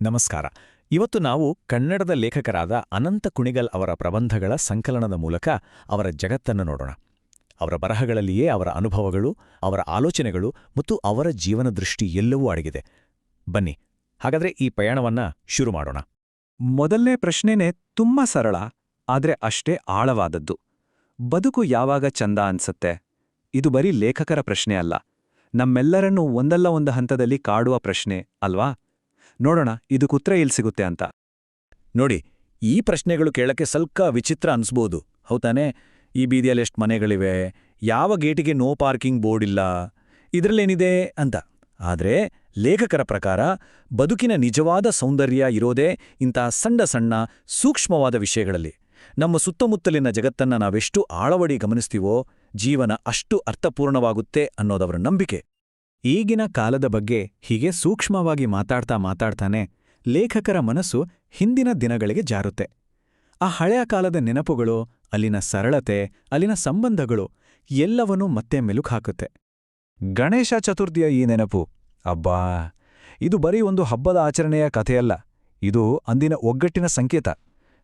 ನಮಸ್ಕಾರ. ಇವತ್ತು ನಾವು ಕನ್ನಡದ ಲೇಖಕರಾದ ಅನಂತ ಕುಣಿಗಲ್ ಅವರ ಪ್ರಬಂಧಗಳ ಸಂಕಲನದ ಮೂಲಕ ಅವರ ಜಗತ್ತನ್ನು ನೋಡೋಣ. ಅವರ ಬರಹಗಳಲ್ಲಿಯೇ ಅವರ ಅನುಭವಗಳು, ಅವರ ಆಲೋಚನೆಗಳು ಮತ್ತು ಅವರ ಜೀವನ ದೃಷ್ಟಿ ಎಲ್ಲವೂ ಅಡಗಿದೆ. ಬನ್ನಿ, ಹಾಗಾದ್ರೆ ಈ ಪಯಣವನ್ನ ಶುರು ಮಾಡೋಣ. ಮೊದಲನೇ ಪ್ರಶ್ನೆನೇ ತುಂಬಾ ಸರಳ, ಆದರೆ ಅಷ್ಟೇ ಆಳವಾದದ್ದು. ಬದುಕು ಯಾವಾಗ ಚಂದ ಅನ್ಸತ್ತೆ? ಇದು ಬರೀ ಲೇಖಕರ ಪ್ರಶ್ನೆ ಅಲ್ಲ. ನಮ್ಮೆಲ್ಲರನ್ನೂ ಒಂದಲ್ಲ ಒಂದು ಹಂತದಲ್ಲಿ ಕಾಡುವ ಪ್ರಶ್ನೆ, ಅಲ್ವಾ? ನೋಡೋಣ ಇದು ಕುತ್ರೆ ಎಲ್ಲಿ ಸಿಗುತ್ತೆ ಅಂತ. ನೋಡಿ, ಈ ಪ್ರಶ್ನೆಗಳು ಕೇಳಕ್ಕೆ ಸ್ವಲ್ಪ ವಿಚಿತ್ರ ಅನ್ಸ್ಬೋದು. ಹೌದಾನೆ? ಈ ಬೀದಿಯಲ್ಲಿ ಎಷ್ಟು ಮನೆಗಳಿವೆ? ಯಾವ ಗೇಟಿಗೆ ನೋ ಪಾರ್ಕಿಂಗ್ ಬೋರ್ಡ್ ಇಲ್ಲ? ಇದರಲ್ಲೇನಿದೆ ಅಂತ. ಆದ್ರೆ, ಲೇಖಕರ ಪ್ರಕಾರ ಬದುಕಿನ ನಿಜವಾದ ಸೌಂದರ್ಯ ಇರೋದೇ ಇಂತಹ ಸಣ್ಣ ಸಣ್ಣ ಸೂಕ್ಷ್ಮವಾದ ವಿಷಯಗಳಲ್ಲಿ. ನಮ್ಮ ಸುತ್ತಮುತ್ತಲಿನ ಜಗತ್ತನ್ನ ನಾವೆಷ್ಟು ಆಳವಡಿ ಗಮನಿಸ್ತೀವೋ, ಜೀವನ ಅಷ್ಟು ಅರ್ಥಪೂರ್ಣವಾಗುತ್ತೆ ಅನ್ನೋದವರ ನಂಬಿಕೆ. ಈಗಿನ ಕಾಲದ ಬಗ್ಗೆ ಹೀಗೆ ಸೂಕ್ಷ್ಮವಾಗಿ ಮಾತಾಡ್ತಾ ಮಾತಾಡ್ತಾನೆ ಲೇಖಕರ ಮನಸ್ಸು ಹಿಂದಿನ ದಿನಗಳಿಗೆ ಜಾರುತ್ತೆ. ಆ ಹಳೆಯ ಕಾಲದ ನೆನಪುಗಳು, ಅಲ್ಲಿನ ಸರಳತೆ, ಅಲ್ಲಿನ ಸಂಬಂಧಗಳು ಎಲ್ಲವನ್ನೂ ಮತ್ತೆ ಮೆಲುಕು ಹಾಕುತ್ತೆ. ಗಣೇಶ ಚತುರ್ಥಿಯ ಈ ನೆನಪು, ಅಬ್ಬಾ! ಇದು ಬರೀ ಒಂದು ಹಬ್ಬದ ಆಚರಣೆಯ ಕಥೆಯಲ್ಲ, ಇದು ಅಂದಿನ ಒಗ್ಗಟ್ಟಿನ ಸಂಕೇತ.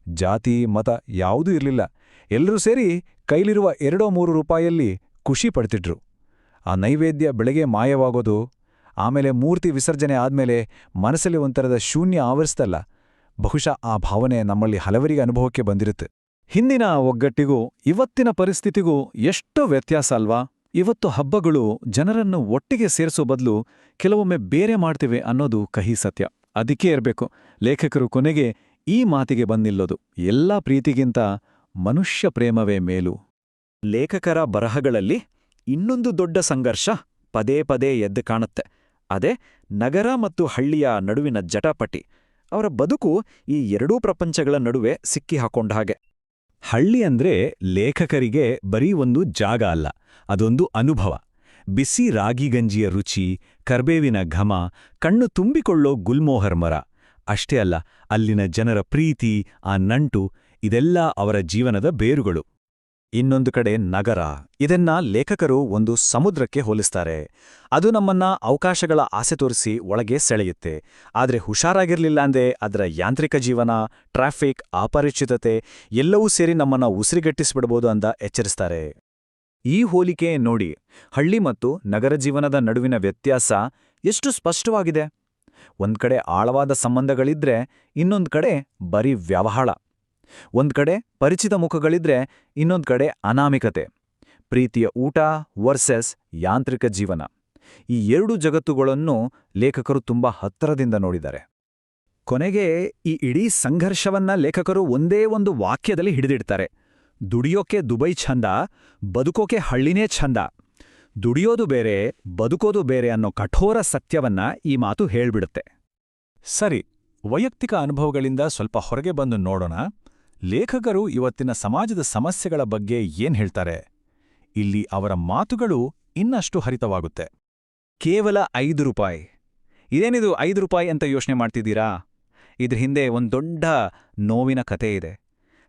ಜಾತಿ, ಮತ ಯಾವುದೂ ಇರಲಿಲ್ಲ. ಎಲ್ಲರೂ ಸೇರಿ ಕೈಲಿರುವ ಎರಡೋ ಮೂರು ರೂಪಾಯಲ್ಲಿ ಖುಷಿ ಪಡ್ತಿದ್ರು. ಆ ನೈವೇದ್ಯ ಬೆಳಗ್ಗೆ ಮಾಯವಾಗೋದು, ಆಮೇಲೆ ಮೂರ್ತಿ ವಿಸರ್ಜನೆ ಆದ್ಮೇಲೆ ಮನಸ್ಸಲ್ಲಿ ಒಂಥರದ ಶೂನ್ಯ ಆವರಿಸ್ತಲ್ಲ, ಬಹುಶಃ ಆ ಭಾವನೆ ನಮ್ಮಲ್ಲಿ ಹಲವರಿಗೆ ಅನುಭವಕ್ಕೆ ಬಂದಿರುತ್ತೆ. ಹಿಂದಿನ ಒಗ್ಗಟ್ಟಿಗೂ ಇವತ್ತಿನ ಪರಿಸ್ಥಿತಿಗೂ ಎಷ್ಟೋ ವ್ಯತ್ಯಾಸ ಅಲ್ವಾ? ಇವತ್ತು ಹಬ್ಬಗಳು ಜನರನ್ನು ಒಟ್ಟಿಗೆ ಸೇರಿಸೋ ಬದಲು ಕೆಲವೊಮ್ಮೆ ಬೇರೆ ಮಾಡ್ತಿವೆ ಅನ್ನೋದು ಕಹಿ ಸತ್ಯ. ಅದಕ್ಕೆ ಇರಬೇಕು. ಲೇಖಕರು ಕೊನೆಗೆ ಈ ಮಾತಿಗೆ ಬಂದಿಲ್ಲೋದು. ಎಲ್ಲಾ ಪ್ರೀತಿಗಿಂತ ಮನುಷ್ಯ ಪ್ರೇಮವೇ ಮೇಲು. ಲೇಖಕರ ಬರಹಗಳಲ್ಲಿ ಇನ್ನೊಂದು ದೊಡ್ಡ ಸಂಘರ್ಷ ಪದೇ ಪದೇ ಎದ್ದು ಕಾಣುತ್ತೆ. ಅದೇ ನಗರ ಮತ್ತು ಹಳ್ಳಿಯ ನಡುವಿನ ಜಟಾಪಟಿ. ಅವರ ಬದುಕು ಈ ಎರಡೂ ಪ್ರಪಂಚಗಳ ನಡುವೆ ಸಿಕ್ಕಿ ಹಾಕೊಂಡ ಹಾಗೆ. ಹಳ್ಳಿ ಅಂದ್ರೆ ಲೇಖಕರಿಗೆ ಬರೀ ಒಂದು ಜಾಗ ಅಲ್ಲ, ಅದೊಂದು ಅನುಭವ. ಬಿಸಿ ರಾಗಿಗಂಜಿಯ ರುಚಿ, ಕರ್ಬೇವಿನ ಘಮ, ಕಣ್ಣು ತುಂಬಿಕೊಳ್ಳೋ ಗುಲ್ಮೋಹರ್ ಮರ. ಅಷ್ಟೇ ಅಲ್ಲ, ಅಲ್ಲಿನ ಜನರ ಪ್ರೀತಿ, ಆ ನಂಟು, ಇದೆಲ್ಲ ಅವರ ಜೀವನದ ಬೇರುಗಳು. ಇನ್ನೊಂದು ಕಡೆ ನಗರ. ಇದನ್ನ ಲೇಖಕರು ಒಂದು ಸಮುದ್ರಕ್ಕೆ ಹೋಲಿಸ್ತಾರೆ. ಅದು ನಮ್ಮನ್ನ ಅವಕಾಶಗಳ ಆಸೆ ತೋರಿಸಿ ಒಳಗೆ ಸೆಳೆಯುತ್ತೆ. ಆದರೆ ಹುಷಾರಾಗಿರಲಿಲ್ಲ ಅಂದೇ ಅದರ ಯಾಂತ್ರಿಕ ಜೀವನ, ಟ್ರಾಫಿಕ್, ಅಪರಿಚಿತತೆ ಎಲ್ಲವೂ ಸೇರಿ ನಮ್ಮನ್ನ ಉಸಿರಿಗಟ್ಟಿಸ್ಬಿಡ್ಬೋದು ಅಂತ ಎಚ್ಚರಿಸ್ತಾರೆ. ಈ ಹೋಲಿಕೆ ನೋಡಿ, ಹಳ್ಳಿ ಮತ್ತು ನಗರ ಜೀವನದ ನಡುವಿನ ವ್ಯತ್ಯಾಸ ಎಷ್ಟು ಸ್ಪಷ್ಟವಾಗಿದೆ? ಒಂದ್ಕಡೆ ಆಳವಾದ ಸಂಬಂಧಗಳಿದ್ರೆ ಇನ್ನೊಂದು ಕಡೆ ಬರೀ ವ್ಯವಹಾಳ ಒಂದ್ ಕಡೆ ಪರಿಚಿತ ಮುಖಗಳಿದ್ರೆ ಇನ್ನೊಂದು ಕಡೆ ಅನಾಮಿಕತೆ. ಪ್ರೀತಿಯ ಊಟ ವರ್ಸಸ್ ಯಾಂತ್ರಿಕ ಜೀವನ. ಈ ಎರಡು ಜಗತ್ತುಗಳನ್ನು ಲೇಖಕರು ತುಂಬಾ ಹತ್ತಿರದಿಂದ ನೋಡಿದ್ದಾರೆ. ಕೊನೆಗೆ ಈ ಇಡೀ ಸಂಘರ್ಷವನ್ನ ಲೇಖಕರು ಒಂದೇ ಒಂದು ವಾಕ್ಯದಲ್ಲಿ ಹಿಡಿದಿಡ್ತಾರೆ. ದುಡಿಯೋಕೆ ದುಬೈ ಛಂದ, ಬದುಕೋಕೆ ಹಳ್ಳಿನೇ ಛಂದ. ದುಡಿಯೋದು ಬೇರೆ, ಬದುಕೋದು ಬೇರೆ ಅನ್ನೋ ಕಠೋರ ಸತ್ಯವನ್ನ ಈ ಮಾತು ಹೇಳ್ಬಿಡುತ್ತೆ. ಸರಿ, ವೈಯಕ್ತಿಕ ಅನುಭವಗಳಿಂದ ಸ್ವಲ್ಪ ಹೊರಗೆ ಬಂದು ನೋಡೋಣ. ಲೇಖಕರು ಇವತ್ತಿನ ಸಮಾಜದ ಸಮಸ್ಯೆಗಳ ಬಗ್ಗೆ ಏನ್ ಹೇಳ್ತಾರೆ? ಇಲ್ಲಿ ಅವರ ಮಾತುಗಳು ಇನ್ನಷ್ಟು ಹರಿತವಾಗುತ್ತೆ. ಕೇವಲ ಐದು ರೂಪಾಯಿ. ಇದೇನಿದು ಐದು ರೂಪಾಯಿ ಅಂತ ಯೋಚನೆ ಮಾಡ್ತಿದ್ದೀರಾ? ಇದ್ರ ಹಿಂದೆ ಒಂದು ದೊಡ್ಡ ನೋವಿನ ಕತೆ ಇದೆ.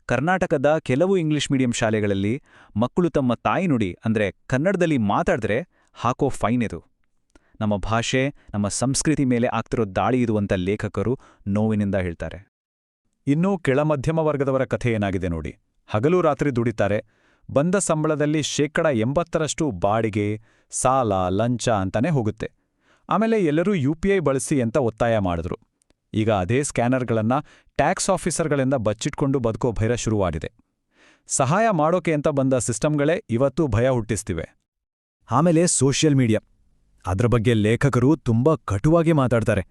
ಕರ್ನಾಟಕದ ಕೆಲವು ಇಂಗ್ಲಿಷ್ ಮೀಡಿಯಂ ಶಾಲೆಗಳಲ್ಲಿ ಮಕ್ಕಳು ತಮ್ಮ ತಾಯಿನುಡಿ ಅಂದ್ರೆ ಕನ್ನಡದಲ್ಲಿ ಮಾತಾಡಿದ್ರೆ ಹಾಕೋ ಫೈನ್ ಇದು. ನಮ್ಮ ಭಾಷೆ, ನಮ್ಮ ಸಂಸ್ಕೃತಿ ಮೇಲೆ ಆಗ್ತಿರೋ ದಾಳಿ ಇದು ಅಂತ ಲೇಖಕರು ನೋವಿನಿಂದ ಹೇಳ್ತಾರೆ. ಇನ್ನೂ ಕೆಳಮಧ್ಯಮ ವರ್ಗದವರ ಕಥೆ ಏನಾಗಿದೆ ನೋಡಿ. ಹಗಲು ರಾತ್ರಿ ದುಡಿತಾರೆ. ಬಂದ ಸಂಬಳದಲ್ಲಿ ಶೇಕಡ ಎಂಬತ್ತರಷ್ಟು ಬಾಡಿಗೆ, ಸಾಲ, ಲಂಚ ಅಂತಾನೆ ಹೋಗುತ್ತೆ. ಆಮೇಲೆ ಎಲ್ಲರೂ ಯು ಪಿ ಐ ಬಳಸಿ ಅಂತ ಒತ್ತಾಯ ಮಾಡಿದ್ರು. ಈಗ ಅದೇ ಸ್ಕ್ಯಾನರ್ಗಳನ್ನು ಟ್ಯಾಕ್ಸ್ ಆಫೀಸರ್ಗಳಿಂದ ಬಚ್ಚಿಟ್ಕೊಂಡು ಬದುಕೋ ಭೈರ ಶುರುವಾಗಿದೆ. ಸಹಾಯ ಮಾಡೋಕೆ ಅಂತ ಬಂದ ಸಿಸ್ಟಮ್ಗಳೇ ಇವತ್ತು ಭಯ ಹುಟ್ಟಿಸ್ತಿವೆ. ಆಮೇಲೆ ಸೋಷಿಯಲ್ ಮೀಡಿಯಾ. ಅದ್ರ ಬಗ್ಗೆ ಲೇಖಕರು ತುಂಬಾ ಕಟುವಾಗಿ ಮಾತಾಡ್ತಾರೆ.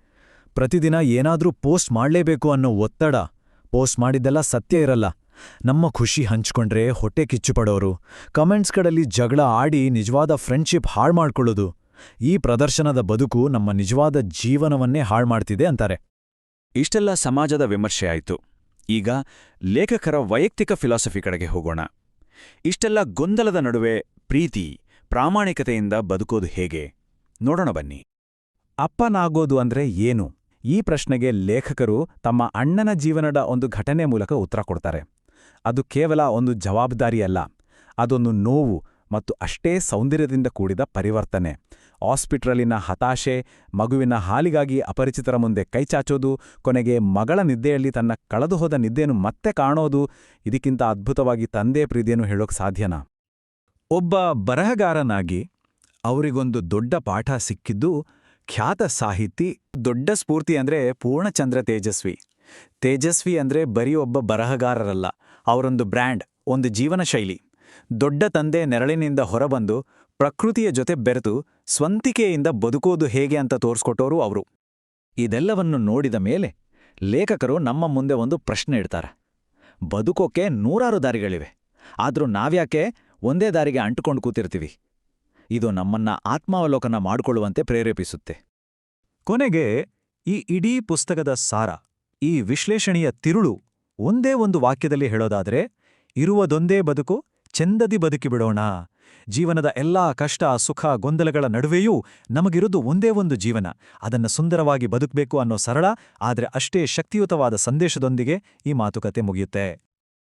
ಪ್ರತಿದಿನ ಏನಾದರೂ ಪೋಸ್ಟ್ ಮಾಡಲೇಬೇಕು ಅನ್ನೋ ಒತ್ತಡ. ಪೋಸ್ಟ್ ಮಾಡಿದ್ದೆಲ್ಲ ಸತ್ಯ ಇರಲ್ಲ. ನಮ್ಮ ಖುಷಿ ಹಂಚ್ಕೊಂಡ್ರೆ ಹೊಟ್ಟೆ ಕಿಚ್ಚುಪಡೋರು. ಕಮೆಂಟ್ಸ್ಗಳಲ್ಲಿ ಜಗಳ ಆಡಿ ನಿಜವಾದ ಫ್ರೆಂಡ್ಶಿಪ್ ಹಾಳು ಮಾಡ್ಕೊಳ್ಳೋದು. ಈ ಪ್ರದರ್ಶನದ ಬದುಕು ನಮ್ಮ ನಿಜವಾದ ಜೀವನವನ್ನೇ ಹಾಳು ಮಾಡ್ತಿದೆ ಅಂತಾರೆ. ಇಷ್ಟೆಲ್ಲ ಸಮಾಜದ ವಿಮರ್ಶೆ ಆಯಿತು. ಈಗ ಲೇಖಕರ ವೈಯಕ್ತಿಕ ಫಿಲಾಸಫಿ ಕಡೆಗೆ ಹೋಗೋಣ. ಇಷ್ಟೆಲ್ಲ ಗೊಂದಲದ ನಡುವೆ ಪ್ರೀತಿ, ಪ್ರಾಮಾಣಿಕತೆಯಿಂದ ಬದುಕೋದು ಹೇಗೆ? ನೋಡೋಣ ಬನ್ನಿ. ಅಪ್ಪನಾಗೋದು ಅಂದ್ರೆ ಏನು? ಈ ಪ್ರಶ್ನೆಗೆ ಲೇಖಕರು ತಮ್ಮ ಅಣ್ಣನ ಜೀವನದ ಒಂದು ಘಟನೆ ಮೂಲಕ ಉತ್ತರ ಕೊಡ್ತಾರೆ. ಅದು ಕೇವಲ ಒಂದು ಜವಾಬ್ದಾರಿಯಲ್ಲ, ಅದೊಂದು ನೋವು ಮತ್ತು ಅಷ್ಟೇ ಸೌಂದರ್ಯದಿಂದ ಕೂಡಿದ ಪರಿವರ್ತನೆ. ಆಸ್ಪಿಟ್ರಲ್ಲಿನ ಹತಾಶೆ, ಮಗುವಿನ ಹಾಲಿಗಾಗಿ ಅಪರಿಚಿತರ ಮುಂದೆ ಕೈಚಾಚೋದು ಕೊನೆಗೆ ಮಗಳ ನಿದ್ದೆಯಲ್ಲಿ ತನ್ನ ಕಳೆದುಹೋದ ನಿದ್ದೆಯನ್ನು ಮತ್ತೆ ಕಾಣೋದು, ಇದಕ್ಕಿಂತ ಅದ್ಭುತವಾಗಿ ತಂದೆ ಪ್ರೀತಿಯನ್ನು ಹೇಳೋಕ್ ಸಾಧ್ಯನಾ? ಒಬ್ಬ ಬರಹಗಾರನಾಗಿ ಅವರಿಗೊಂದು ದೊಡ್ಡ ಪಾಠ ಸಿಕ್ಕಿದ್ದು ಖ್ಯಾತ ಸಾಹಿತಿ, ದೊಡ್ಡ ಸ್ಫೂರ್ತಿ ಅಂದ್ರೆ ಪೂರ್ಣಚಂದ್ರ ತೇಜಸ್ವಿ. ತೇಜಸ್ವಿ ಅಂದ್ರೆ ಬರೀ ಒಬ್ಬ ಬರಹಗಾರರಲ್ಲ, ಅವರೊಂದು ಬ್ರ್ಯಾಂಡ್, ಒಂದು ಜೀವನ ಶೈಲಿ ದೊಡ್ಡ ತಂದೆ ನೆರಳಿನಿಂದ ಹೊರಬಂದು ಪ್ರಕೃತಿಯ ಜೊತೆ ಬೆರೆತು ಸ್ವಂತಿಕೆಯಿಂದ ಬದುಕೋದು ಹೇಗೆ ಅಂತ ತೋರಿಸ್ಕೊಟ್ಟೋರು ಅವರು. ಇದೆಲ್ಲವನ್ನು ನೋಡಿದ ಮೇಲೆ ಲೇಖಕರು ನಮ್ಮ ಮುಂದೆ ಒಂದು ಪ್ರಶ್ನೆ ಇಡ್ತಾರೆ. ಬದುಕೋಕೆ ನೂರಾರು ದಾರಿಗಳಿವೆ. ಆದರೂ ನಾವ್ಯಾಕೆ ಒಂದೇ ದಾರಿಗೆ ಅಂಟುಕೊಂಡು ಕೂತಿರ್ತೀವಿ? ಇದು ನಮ್ಮನ್ನ ಆತ್ಮಾವಲೋಕನ ಮಾಡಿಕೊಳ್ಳುವಂತೆ ಪ್ರೇರೇಪಿಸುತ್ತೆ. ಕೊನೆಗೆ ಈ ಇಡೀ ಪುಸ್ತಕದ ಸಾರ, ಈ ವಿಶ್ಲೇಷಣೆಯ ತಿರುಳು ಒಂದೇ ಒಂದು ವಾಕ್ಯದಲ್ಲಿ ಹೇಳೋದಾದ್ರೆ, ಇರುವುದೊಂದೇ ಬದುಕು ಚೆಂದದಿ ಬದುಕಿಬಿಡೋಣ ಜೀವನದ ಎಲ್ಲಾ ಕಷ್ಟ, ಸುಖ, ಗೊಂದಲಗಳ ನಡುವೆಯೂ ನಮಗಿರುವುದು ಒಂದೇ ಒಂದು ಜೀವನ. ಅದನ್ನು ಸುಂದರವಾಗಿ ಬದುಕಬೇಕು ಅನ್ನೋ ಸರಳ, ಆದರೆ ಅಷ್ಟೇ ಶಕ್ತಿಯುತವಾದ ಸಂದೇಶದೊಂದಿಗೆ ಈ ಮಾತುಕತೆ ಮುಗಿಯುತ್ತೆ.